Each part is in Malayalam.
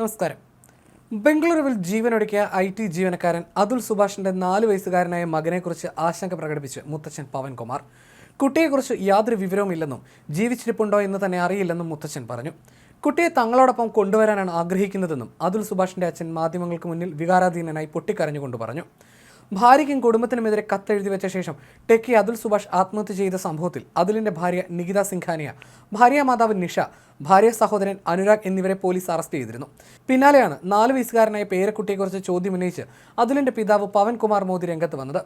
നമസ്കാരം. ബംഗളൂരുവിൽ ജീവനൊടുക്കിയ ഐ ടി ജീവനക്കാരൻ അതുൽ സുഭാഷിന്റെ നാല് വയസ്സുകാരനായ മകനെക്കുറിച്ച് ആശങ്ക പ്രകടിപ്പിച്ച് മുത്തച്ഛൻ പവൻകുമാർ. കുട്ടിയെക്കുറിച്ച് യാതൊരു വിവരവുമില്ലെന്നും ജീവിച്ചിരിപ്പുണ്ടോ എന്ന് തന്നെ അറിയില്ലെന്നും മുത്തച്ഛൻ പറഞ്ഞു. കുട്ടിയെ തങ്ങളോടൊപ്പം കൊണ്ടുവരാനാണ് ആഗ്രഹിക്കുന്നതെന്നും അതുൽ സുഭാഷിന്റെ അച്ഛൻ മാധ്യമങ്ങൾക്ക് മുന്നിൽ വികാരാധീനനായി പൊട്ടിക്കരഞ്ഞുകൊണ്ട് പറഞ്ഞു. ഭാര്യയ്ക്കും കുടുംബത്തിനുമെതിരെ കത്തെഴുതി വെച്ച ശേഷം ടെക്കി അതുൽ സുഭാഷ് ആത്മഹത്യ ചെയ്ത സംഭവത്തിൽ അതുലിന്റെ ഭാര്യ നികിത സിംഖാനിയ ഭാര്യ മാതാവ് നിഷ ഭാര്യ സഹോദരൻ അനുരാഗ് എന്നിവരെ പോലീസ് അറസ്റ്റ് ചെയ്തിരുന്നു. പിന്നാലെയാണ് നാല് വയസ്സുകാരനായ പേരക്കുട്ടിയെക്കുറിച്ച് ചോദ്യമുന്നയിച്ച് അതുലിന്റെ പിതാവ് പവൻകുമാർ മോദി രംഗത്ത് വന്നത്.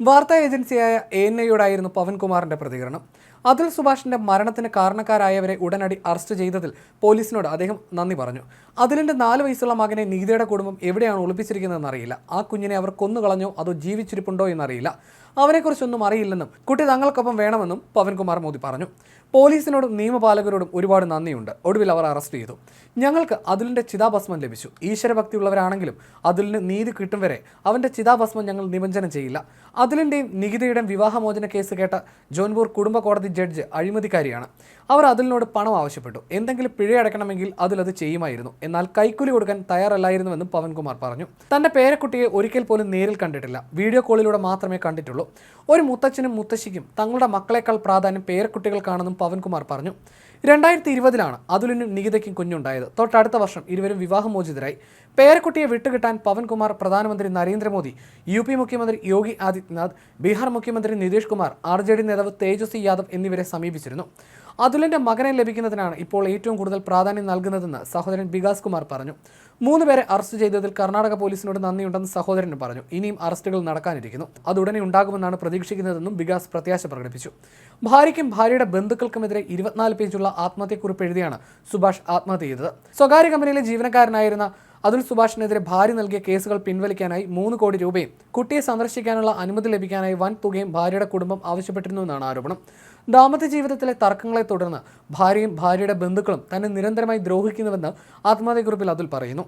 വാർത്താ ഏജൻസിയായ എ എൻ ഐയോടായിരുന്നു പവൻകുമാറിന്റെ പ്രതികരണം. അതുൽ സുഭാഷിന്റെ മരണത്തിന് കാരണക്കാരായവരെ ഉടനടി അറസ്റ്റ് ചെയ്തതിൽ പോലീസിനോട് അദ്ദേഹം നന്ദി പറഞ്ഞു. അതിലിന്റെ നാല് വയസ്സുള്ള മകനെ നീതയുടെ കുടുംബം എവിടെയാണ് ഒളിപ്പിച്ചിരിക്കുന്നതെന്ന് അറിയില്ല. ആ കുഞ്ഞിനെ അവർ കൊന്നുകളഞ്ഞോ അതോ ജീവിച്ചിരിപ്പുണ്ടോ എന്നറിയില്ല. അവനെക്കുറിച്ചൊന്നും അറിയില്ലെന്നും കുട്ടി തങ്ങൾക്കൊപ്പം വേണമെന്നും പവൻകുമാർ മോദി പറഞ്ഞു. പോലീസിനോടും നിയമപാലകരോടും ഒരുപാട് നന്ദിയുണ്ട്. ഒടുവിൽ അവർ അറസ്റ്റ് ചെയ്തു. ഞങ്ങൾക്ക് അതിലിന്റെ ചിതാഭസ്മം ലഭിച്ചു. ഈശ്വരഭക്തിയുള്ളവരാണെങ്കിലും അതിലിന് നീതി കിട്ടും വരെ അവന്റെ ചിതാഭസ്മം ഞങ്ങൾ നിമഞ്ജനം ചെയ്യില്ല. അതിലിന്റെയും നികിതയുടെയും വിവാഹമോചന കേസ് കേട്ട ജോൻപൂർ കുടുംബ കോടതി ജഡ്ജ് അഴിമതിക്കാരിയാണ്. അവർ അതിലിനോട് പണം ആവശ്യപ്പെട്ടു. എന്തെങ്കിലും പിഴയടക്കണമെങ്കിൽ അതിലത് അത് ചെയ്യുമായിരുന്നു. എന്നാൽ കൈക്കൂലി കൊടുക്കാൻ തയ്യാറല്ലായിരുന്നുവെന്നും പവൻകുമാർ പറഞ്ഞു. തന്റെ പേരക്കുട്ടിയെ ഒരിക്കൽ പോലും നേരിൽ കണ്ടിട്ടില്ല. വീഡിയോ കോളിലൂടെ മാത്രമേ കണ്ടിട്ടുള്ളൂ. ഒരു മുത്തച്ഛനും മുത്തശ്ശിക്കും തങ്ങളുടെ മക്കളെക്കാൾ പ്രാധാന്യം പേരക്കുട്ടികൾക്കാണെന്നും പവൻകുമാർ പറഞ്ഞു. രണ്ടായിരത്തി ഇരുപതിലാണ് അതുലിനും നികിതയ്ക്കും കുഞ്ഞുണ്ടായത്. തൊട്ടടുത്ത വർഷം ഇരുവരും വിവാഹമോചിതരായി. പേരക്കുട്ടിയെ വിട്ടുകിട്ടാൻ പവൻകുമാർ പ്രധാനമന്ത്രി നരേന്ദ്രമോദി യു പി മുഖ്യമന്ത്രി യോഗി ആദിത്യനാഥ് ബീഹാർ മുഖ്യമന്ത്രി Nitish Kumar R J D നേതാവ് തേജസ്വി യാദവ് എന്നിവരെ സമീപിച്ചിരുന്നു. അതുലിന്റെ മകനെ ലഭിക്കുന്നതിനാണ് ഇപ്പോൾ ഏറ്റവും കൂടുതൽ പ്രാധാന്യം നൽകുന്നതെന്ന് സഹോദരൻ വികാസ് കുമാർ പറഞ്ഞു. മൂന്ന് പേരെ അറസ്റ്റ് ചെയ്തതിൽ കർണാടക പോലീസിനോട് നന്ദിയുണ്ടെന്ന് സഹോദരൻ പറഞ്ഞു. ഇനിയും അറസ്റ്റുകൾ നടക്കാനിരിക്കുന്നു. അത് ഉടനെ ഉണ്ടാകുമെന്നാണ് പ്രതീക്ഷിക്കുന്നതെന്നും വികാസ് പ്രത്യാശ പ്രകടിപ്പിച്ചു. ഭാര്യയ്ക്കും ഭാര്യയുടെ ബന്ധുക്കൾക്കുമെതിരെ ഇരുപത്തിനാല് പേജുള്ള ആത്മഹത്യക്കുറിപ്പ് എഴുതിയാണ് സുഭാഷ് ആത്മഹത്യ ചെയ്തത്. സ്വകാര്യ കമ്പനിയിലെ ജീവനക്കാരനായിരുന്ന അതുൽ സുഭാഷിനെതിരെ ഭാര്യ നൽകിയ കേസുകൾ പിൻവലിക്കാനായി മൂന്ന് കോടി രൂപയും കുട്ടിയെ സന്ദർശിക്കാനുള്ള അനുമതി ലഭിക്കാനായി വൻ തുകയും ഭാര്യയുടെ കുടുംബം ആവശ്യപ്പെട്ടിരുന്നുവെന്നാണ് ആരോപണം. ദാമ്പത്യ ജീവിതത്തിലെ തർക്കങ്ങളെ തുടർന്ന് ഭാര്യയും ഭാര്യയുടെ ബന്ധുക്കളും തന്നെ നിരന്തരമായി ദ്രോഹിക്കുന്നുവെന്ന് ആത്മഹത്യക്കുറിപ്പിൽ അതുൽ പറയുന്നു.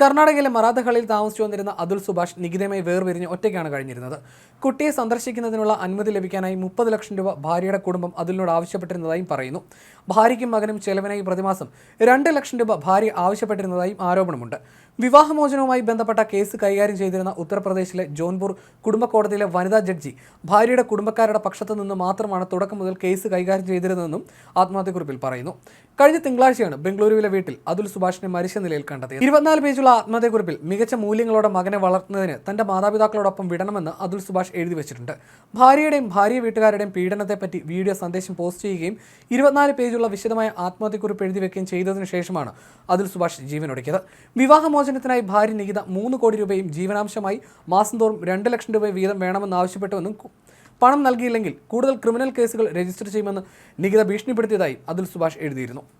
കർണാടകയിലെ മറാത്തകളിൽ താമസിച്ചു വന്നിരുന്ന അതുൽ സുഭാഷ് നികിതമായി വേർപിരിഞ്ഞ് ഒറ്റയ്ക്കാണ് കഴിഞ്ഞിരുന്നത്. കുട്ടിയെ സന്ദർശിക്കുന്നതിനുള്ള അനുമതി ലഭിക്കാനായി മുപ്പത് ലക്ഷം രൂപ ഭാര്യയുടെ കുടുംബം അതിലിനോട് ആവശ്യപ്പെട്ടിരുന്നതായും പറയുന്നു. ഭാര്യയ്ക്കും മകനും ചെലവിനായി പ്രതിമാസം രണ്ട് ലക്ഷം രൂപ ഭാര്യ ആവശ്യപ്പെട്ടിരുന്നതായും ആരോപണമുണ്ട്. വിവാഹമോചനവുമായി ബന്ധപ്പെട്ട കേസ് കൈകാര്യം ചെയ്തിരുന്ന ഉത്തർപ്രദേശിലെ ജോൺപൂർ കുടുംബ കോടതിയിലെ വനിതാ ജഡ്ജി ഭാര്യയുടെ കുടുംബക്കാരുടെ പക്ഷത്തു നിന്ന് മാത്രമാണ് തുടക്കം മുതൽ കേസ് കൈകാര്യം ചെയ്തിരുന്നതെന്നും ആത്മഹത്യക്കുറിപ്പിൽ പറയുന്നു. കഴിഞ്ഞ തിങ്കളാഴ്ചയാണ് ബംഗളൂരുവിലെ വീട്ടിൽ അതുൽ സുഭാഷിനെ മരിച്ച നിലയിൽ കണ്ടെത്തിയത്. ഇരുപത്തിനാല് പേജുള്ള ആത്മഹത്യക്കുറിപ്പിൽ മികച്ച മൂല്യങ്ങളോടെ മകനെ വളർത്തുന്നതിന് തന്റെ മാതാപിതാക്കളോടൊപ്പം വിടണമെന്ന് അതുൽ സുഭാഷ് എഴുതി വെച്ചിട്ടുണ്ട്. ഭാര്യയുടെയും ഭാര്യ വീട്ടുകാരുടെയും പീഡനത്തെപ്പറ്റി വീഡിയോ സന്ദേശം പോസ്റ്റ് ചെയ്യുകയും ഇരുപത്തിനാല് പേജുള്ള വിശദമായ ആത്മഹത്യക്കുറിപ്പ് എഴുതി വെക്കുകയും ചെയ്തതിനു ശേഷമാണ് അതുൽ സുഭാഷ് ജീവനൊടുക്കിയത്. വിവാഹമോചനത്തിനായി ഭാര്യ നികിത മൂന്ന് കോടി രൂപയും ജീവനാംശമായി മാസം തോറും രണ്ട് ലക്ഷം രൂപ വീതം വേണമെന്ന് ആവശ്യപ്പെട്ടുവെന്നും പണം നൽകിയില്ലെങ്കിൽ കൂടുതൽ ക്രിമിനൽ കേസുകൾ രജിസ്റ്റർ ചെയ്യുമെന്ന് നികിത ഭീഷണിപ്പെടുത്തിയതായി അതുൽ സുഭാഷ് എഴുതിയിരുന്നു.